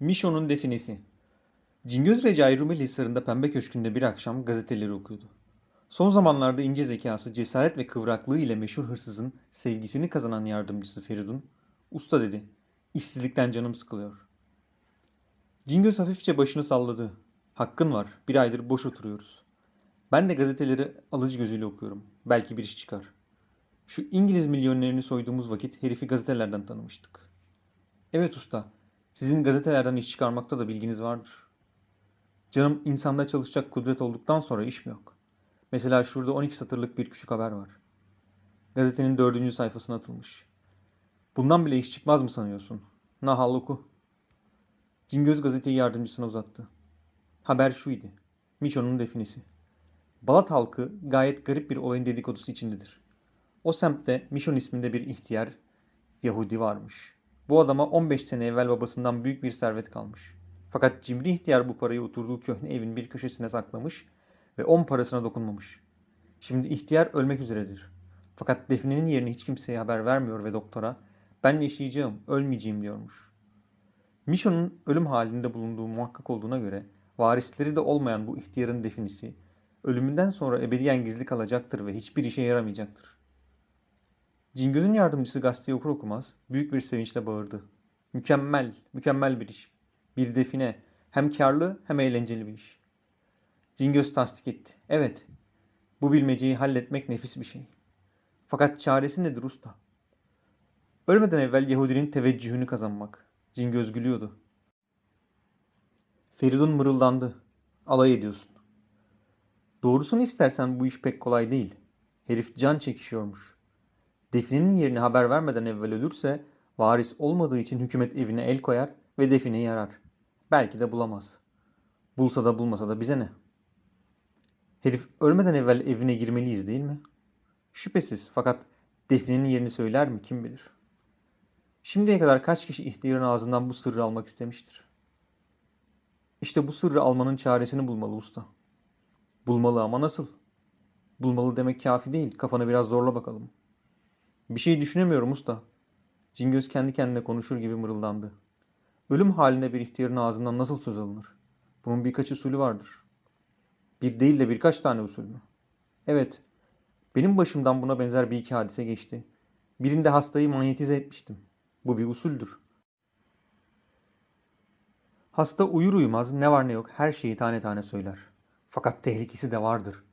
Mişo'nun definesi. Cingöz Recai Rumeli Hisarı'nda Pembe Köşkü'nde bir akşam gazeteleri okuyordu. Son zamanlarda ince zekası, cesaret ve kıvraklığı ile meşhur hırsızın sevgisini kazanan yardımcısı Feridun, usta dedi, işsizlikten canım sıkılıyor. Cingöz hafifçe başını salladı. Hakkın var, bir aydır boş oturuyoruz. Ben de gazeteleri alıcı gözüyle okuyorum. Belki bir iş çıkar. Şu İngiliz milyonlerini soyduğumuz vakit herifi gazetelerden tanımıştık. Evet usta, sizin gazetelerden iş çıkarmakta da bilginiz vardır. Canım insanda çalışacak kudret olduktan sonra iş mi yok? Mesela şurada 12 satırlık bir küçük haber var. Gazetenin dördüncü sayfasına atılmış. Bundan bile iş çıkmaz mı sanıyorsun? Nahal oku. Cingöz gazeteyi yardımcısına uzattı. Haber şu idi. Mişo'nun definisi. Balat halkı gayet garip bir olayın dedikodusu içindedir. O semtte Mişon isminde bir ihtiyar Yahudi varmış. Bu adama 15 sene evvel babasından büyük bir servet kalmış. Fakat cimri ihtiyar bu parayı oturduğu köhne evin bir köşesine saklamış ve 10 parasına dokunmamış. Şimdi ihtiyar ölmek üzeredir. Fakat definenin yerini hiç kimseye haber vermiyor ve doktora ben yaşayacağım, ölmeyeceğim diyormuş. Mişo'nun ölüm halinde bulunduğu muhakkak olduğuna göre varisleri de olmayan bu ihtiyarın definisi ölümünden sonra ebediyen gizli kalacaktır ve hiçbir işe yaramayacaktır. Cingöz'ün yardımcısı gazeteyi okur okumaz büyük bir sevinçle bağırdı. Mükemmel, mükemmel bir iş. Bir define. Hem karlı hem eğlenceli bir iş. Cingöz tasdik etti. Evet, bu bilmeceyi halletmek nefis bir şey. Fakat çaresi nedir usta? Ölmeden evvel Yahudinin teveccühünü kazanmak. Cingöz gülüyordu. Feridun mırıldandı. Alay ediyorsun. Doğrusunu istersen bu iş pek kolay değil. Herif can çekişiyormuş. Definenin yerini haber vermeden evvel ölürse varis olmadığı için hükümet evine el koyar ve defineyi yarar. Belki de bulamaz. Bulsa da bulmasa da bize ne? Herif ölmeden evvel evine girmeliyiz değil mi? Şüphesiz fakat definenin yerini söyler mi kim bilir. Şimdiye kadar kaç kişi ihtiyarın ağzından bu sırrı almak istemiştir. İşte bu sırrı almanın çaresini bulmalı usta. Bulmalı ama nasıl? Bulmalı demek kafi değil. Kafanı biraz zorla bakalım. Bir şey düşünemiyorum usta. Cingöz kendi kendine konuşur gibi mırıldandı. Ölüm halinde bir ihtiyarın ağzından nasıl söz alınır? Bunun birkaç usulü vardır. Bir değil de birkaç tane usul mü? Evet. Benim başımdan buna benzer bir iki hadise geçti. Birinde hastayı manyetize etmiştim. Bu bir usuldür. Hasta uyur uyumaz ne var ne yok her şeyi tane tane söyler. Fakat tehlikesi de vardır.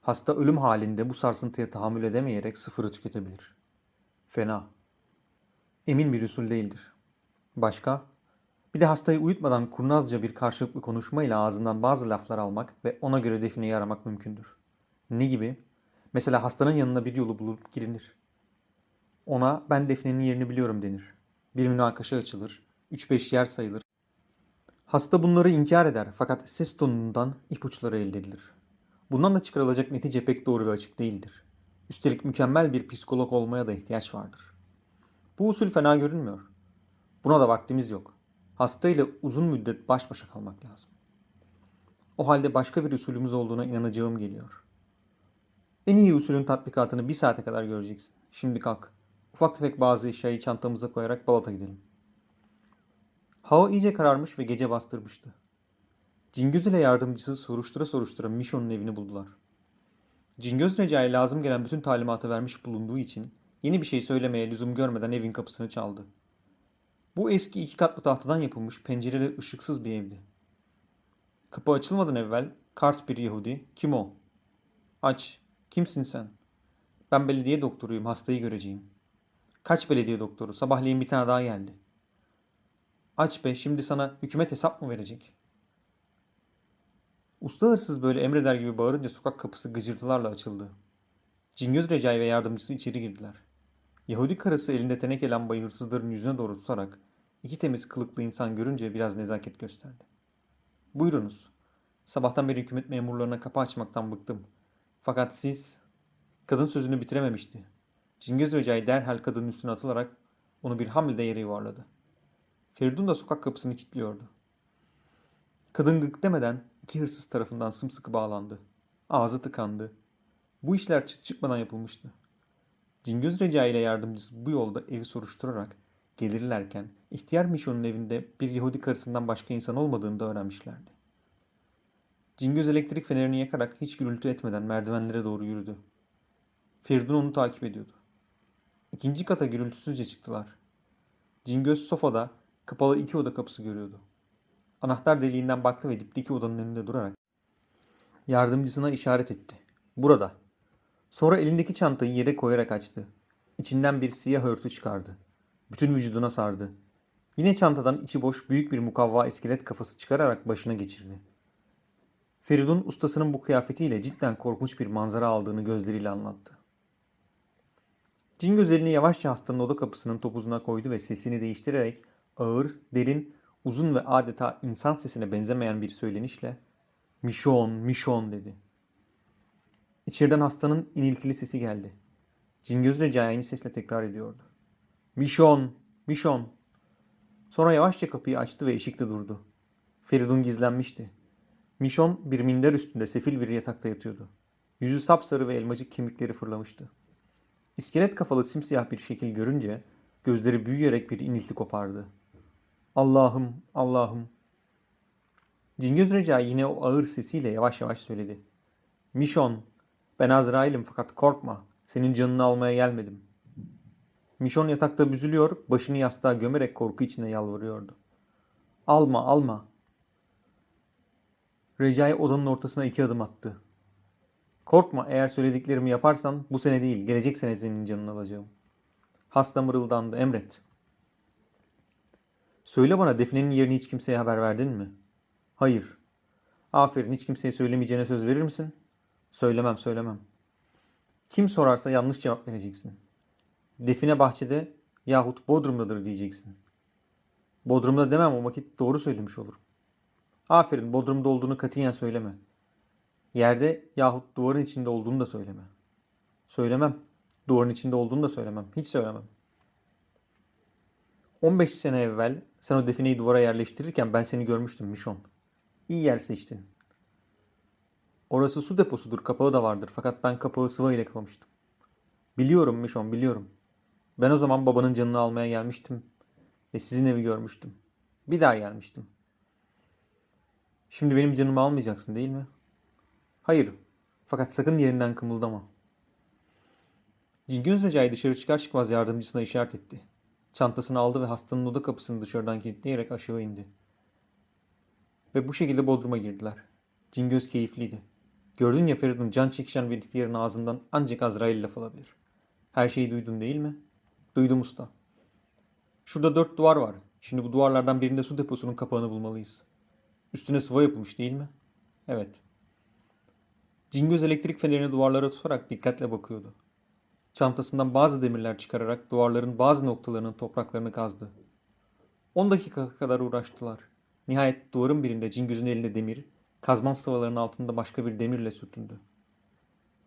Hasta ölüm halinde bu sarsıntıya tahammül edemeyerek sıfırı tüketebilir. Fena. Emin bir usul değildir. Başka? Bir de hastayı uyutmadan kurnazca bir karşılıklı konuşmayla ağzından bazı laflar almak ve ona göre defineyi aramak mümkündür. Ne gibi? Mesela hastanın yanına bir yolu bulup girinir. Ona ben definenin yerini biliyorum denir. Bir münakaşa açılır. 3-5 yer sayılır. Hasta bunları inkar eder fakat ses tonundan ipuçları elde edilir. Bundan da çıkarılacak netice pek doğru ve açık değildir. Üstelik mükemmel bir psikolog olmaya da ihtiyaç vardır. Bu usul fena görünmüyor. Buna da vaktimiz yok. Hasta ile uzun müddet baş başa kalmak lazım. O halde başka bir usulümüz olduğuna inanacağım geliyor. En iyi usulün tatbikatını bir saate kadar göreceksin. Şimdi kalk. Ufak tefek bazı eşyayı çantamıza koyarak Balat'a gidelim. Hava iyice kararmış ve gece bastırmıştı. Cingöz ile yardımcısı soruştura soruştura Mişon'un evini buldular. Cingöz Recai'ye lazım gelen bütün talimatı vermiş bulunduğu için yeni bir şey söylemeye lüzum görmeden evin kapısını çaldı. Bu eski iki katlı tahtadan yapılmış pencereli ışıksız bir evdi. Kapı açılmadan evvel kart bir Yahudi, kim o? Aç, kimsin sen? Ben belediye doktoruyum, hastayı göreceğim. Kaç belediye doktoru? Sabahleyin bir tane daha geldi. Aç be, şimdi sana hükümet hesap mı verecek? Usta hırsız böyle emreder gibi bağırınca sokak kapısı gıcırtılarla açıldı. Cingöz Recai ve yardımcısı içeri girdiler. Yahudi karısı elinde teneke lambayı hırsızların yüzüne doğru tutarak iki temiz kılıklı insan görünce biraz nezaket gösterdi. Buyurunuz. Sabahtan beri hükümet memurlarına kapı açmaktan bıktım. Fakat siz... Kadın sözünü bitirememişti. Cingöz Recai derhal kadının üstüne atılarak onu bir hamlede yere yuvarladı. Feridun da sokak kapısını kilitliyordu. Kadın gık demeden iki hırsız tarafından sımsıkı bağlandı. Ağzı tıkandı. Bu işler çıt çıkmadan yapılmıştı. Cingöz Recai ile yardımcısı bu yolda evi soruşturarak gelirlerken ihtiyar Mişon'un evinde bir Yahudi karısından başka insan olmadığını da öğrenmişlerdi. Cingöz elektrik fenerini yakarak hiç gürültü etmeden merdivenlere doğru yürüdü. Feridun onu takip ediyordu. İkinci kata gürültüsüzce çıktılar. Cingöz sofada kapalı iki oda kapısı görüyordu. Anahtar deliğinden baktı ve dipteki odanın önünde durarak yardımcısına işaret etti. Burada. Sonra elindeki çantayı yere koyarak açtı. İçinden bir siyah örtü çıkardı. Bütün vücuduna sardı. Yine çantadan içi boş büyük bir mukavva iskelet kafası çıkararak başına geçirdi. Feridun ustasının bu kıyafetiyle cidden korkunç bir manzara aldığını gözleriyle anlattı. Cingöz elini yavaşça hastanın oda kapısının topuzuna koydu ve sesini değiştirerek ağır, derin, uzun ve adeta insan sesine benzemeyen bir söylenişle Mişon, Mişon dedi. İçeriden hastanın iniltili sesi geldi. Cingöz Recai aynı sesle tekrar ediyordu. Mişon, Mişon. Sonra yavaşça kapıyı açtı ve eşikte durdu. Feridun gizlenmişti. Mişon bir minder üstünde sefil bir yatakta yatıyordu. Yüzü sapsarı ve elmacık kemikleri fırlamıştı. İskelet kafalı simsiyah bir şekil görünce gözleri büyüyerek bir inilti kopardı. Allah'ım, Allah'ım. Cingöz Recai yine o ağır sesiyle yavaş yavaş söyledi. Mişon, ben Azrail'im fakat korkma. Senin canını almaya gelmedim. Mişon yatakta büzülüyor, başını yastığa gömerek korku içinde yalvarıyordu. Alma, alma. Recai odanın ortasına iki adım attı. Korkma eğer söylediklerimi yaparsan bu sene değil gelecek sene senin canını alacağım. Hasta mırıldandı emret. Söyle bana definenin yerini hiç kimseye haber verdin mi? Hayır. Aferin hiç kimseye söylemeyeceğine söz verir misin? Söylemem söylemem. Kim sorarsa yanlış cevap vereceksin. Define bahçede yahut Bodrum'dadır diyeceksin. Bodrum'da demem o vakit doğru söylemiş olurum. Aferin Bodrum'da olduğunu katiyen söyleme. Yerde yahut duvarın içinde olduğunu da söyleme. Söylemem. Duvarın içinde olduğunu da söylemem. Hiç söylemem. 15 sene evvel sen o defineyi duvara yerleştirirken ben seni görmüştüm Mişon. İyi yer seçtin. Orası su deposudur, kapağı da vardır. Fakat ben kapağı sıva ile kapamıştım. Biliyorum Mişon, biliyorum. Ben o zaman babanın canını almaya gelmiştim ve sizin evi görmüştüm. Bir daha gelmiştim. Şimdi benim canımı almayacaksın değil mi? Hayır. Fakat sakın yerinden kımıldama. Cingöz Recai dışarı çıkar çıkmaz yardımcısına işaret etti. Çantasını aldı ve hastanın oda kapısını dışarıdan kilitleyerek aşağı indi. Ve bu şekilde Bodrum'a girdiler. Cingöz keyifliydi. Gördün ya Feridun can çekişen bir ihtiyarın ağzından ancak Azrail laf alabilir. Her şeyi duydun değil mi? Duydum usta. Şurada dört duvar var. Şimdi bu duvarlardan birinde su deposunun kapağını bulmalıyız. Üstüne sıva yapılmış değil mi? Evet. Cingöz elektrik fenerini duvarlara tutarak dikkatle bakıyordu. Çantasından bazı demirler çıkararak duvarların bazı noktalarının topraklarını kazdı. 10 dakika kadar uğraştılar. Nihayet duvarın birinde Cingöz'ün elinde demir, kazman sıvalarının altında başka bir demirle sürtündü.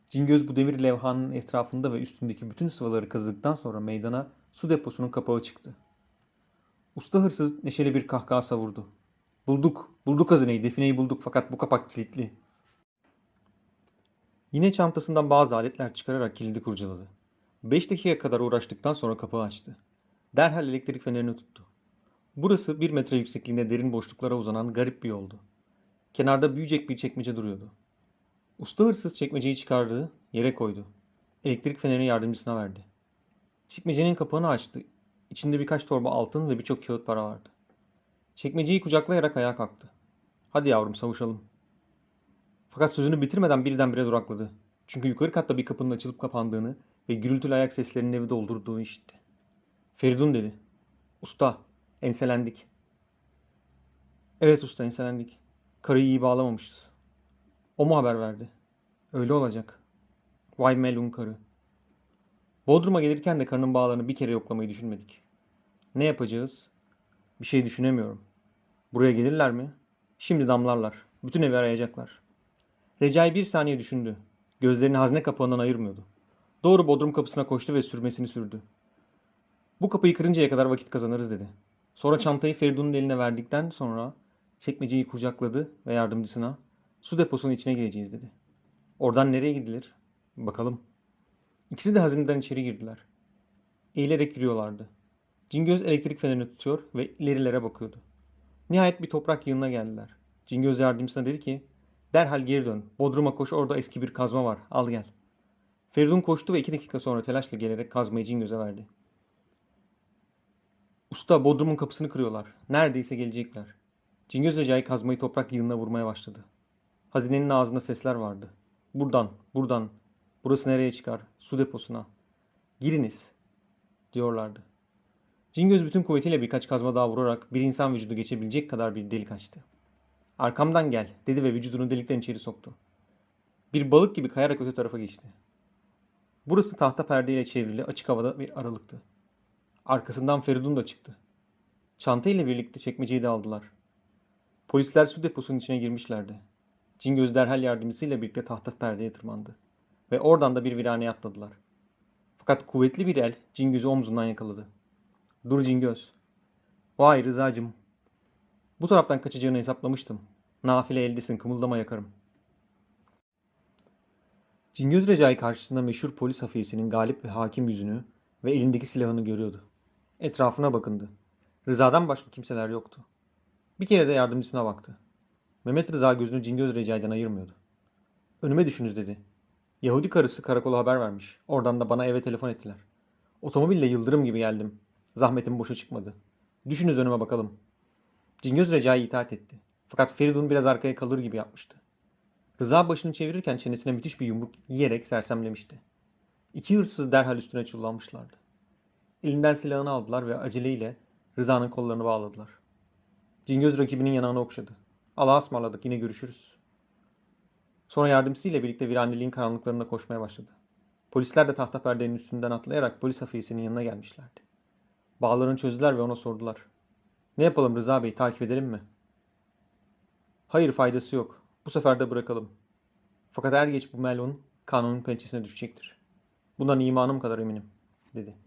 Cingöz bu demir levhanın etrafında ve üstündeki bütün sıvaları kazıdıktan sonra meydana su deposunun kapağı çıktı. Usta hırsız neşeli bir kahkaha savurdu. Bulduk, bulduk hazineyi, defineyi bulduk fakat bu kapak kilitli. Yine çantasından bazı aletler çıkararak kilidi kurcaladı. 5 dakika kadar uğraştıktan sonra kapağı açtı. Derhal elektrik fenerini tuttu. Burası bir metre yüksekliğinde derin boşluklara uzanan garip bir yoldu. Kenarda büyüyecek bir çekmece duruyordu. Usta hırsız çekmeceyi çıkardı, yere koydu. Elektrik fenerini yardımcısına verdi. Çekmecenin kapağını açtı. İçinde birkaç torba altın ve birçok kağıt para vardı. Çekmeceyi kucaklayarak ayağa kalktı. Hadi yavrum savuşalım. Fakat sözünü bitirmeden birdenbire durakladı. Çünkü yukarı katta bir kapının açılıp kapandığını ve gürültülü ayak seslerinin evi doldurduğunu işitti. Feridun dedi. Usta, enselendik. Evet usta enselendik. Karıyı iyi bağlamamışız. O mu haber verdi? Öyle olacak. Vay melun karı. Bodrum'a gelirken de karının bağlarını bir kere yoklamayı düşünmedik. Ne yapacağız? Bir şey düşünemiyorum. Buraya gelirler mi? Şimdi damlarlar. Bütün evi arayacaklar. Recai bir saniye düşündü. Gözlerini hazne kapağından ayırmıyordu. Doğru bodrum kapısına koştu ve sürmesini sürdü. Bu kapıyı kırıncaya kadar vakit kazanırız dedi. Sonra çantayı Feridun'un eline verdikten sonra çekmeceyi kucakladı ve yardımcısına su deposunun içine gireceğiz dedi. Oradan nereye gidilir? Bakalım. İkisi de hazineden içeri girdiler. Eğilerek giriyorlardı. Cingöz elektrik fenerini tutuyor ve ilerilere bakıyordu. Nihayet bir toprak yığınına geldiler. Cingöz yardımcısına dedi ki, derhal geri dön. Bodrum'a koş orada eski bir kazma var. Al gel. Feridun koştu ve iki dakika sonra telaşla gelerek kazmayı Cingöz'e verdi. Usta Bodrum'un kapısını kırıyorlar. Neredeyse gelecekler. Cingöz Recai kazmayı toprak yığınına vurmaya başladı. Hazinenin ağzında sesler vardı. Buradan, buradan. Burası nereye çıkar? Su deposuna. Giriniz, diyorlardı. Cingöz bütün kuvvetiyle birkaç kazma daha vurarak bir insan vücudu geçebilecek kadar bir delik açtı. Arkamdan gel, dedi ve vücudunu delikten içeri soktu. Bir balık gibi kayarak öte tarafa geçti. Burası tahta perdeyle çevrili açık havada bir aralıktı. Arkasından Feridun da çıktı. Çanta ile birlikte çekmeceyi de aldılar. Polisler su deposunun içine girmişlerdi. Cingöz derhal yardımcısıyla birlikte tahta perdeye tırmandı. Ve oradan da bir viraneye atladılar. Fakat kuvvetli bir el Cingöz'ü omzundan yakaladı. Dur Cingöz. Vay Rıza'cım. Bu taraftan kaçacağını hesaplamıştım. Nafile eldesin kımıldama yakarım. Cingöz Recai karşısında meşhur polis hafiyesinin galip ve hakim yüzünü ve elindeki silahını görüyordu. Etrafına bakındı. Rıza'dan başka kimseler yoktu. Bir kere de yardımcısına baktı. Mehmet Rıza gözünü Cingöz Recai'den ayırmıyordu. Önüme düşünüz dedi. Yahudi karısı karakola haber vermiş. Oradan da bana eve telefon ettiler. Otomobille yıldırım gibi geldim. Zahmetim boşa çıkmadı. Düşünüz önüme bakalım. Cingöz Recai itaat etti. Fakat Feridun biraz arkaya kalır gibi yapmıştı. Rıza başını çevirirken çenesine müthiş bir yumruk yiyerek sersemlemişti. İki hırsız derhal üstüne çullanmışlardı. Elinden silahını aldılar ve aceleyle Rıza'nın kollarını bağladılar. Cingöz rakibinin yanağını okşadı. Allah'a ısmarladık yine görüşürüz. Sonra yardımcısıyla birlikte viraneliğin karanlıklarında koşmaya başladı. Polisler de tahta perdenin üstünden atlayarak polis hafiyesinin yanına gelmişlerdi. Bağlarını çözdüler ve ona sordular. Ne yapalım Rıza Bey takip edelim mi? Hayır faydası yok. Bu sefer de bırakalım. Fakat er geç bu melun kanunun pençesine düşecektir. Bundan imanım kadar eminim, dedi.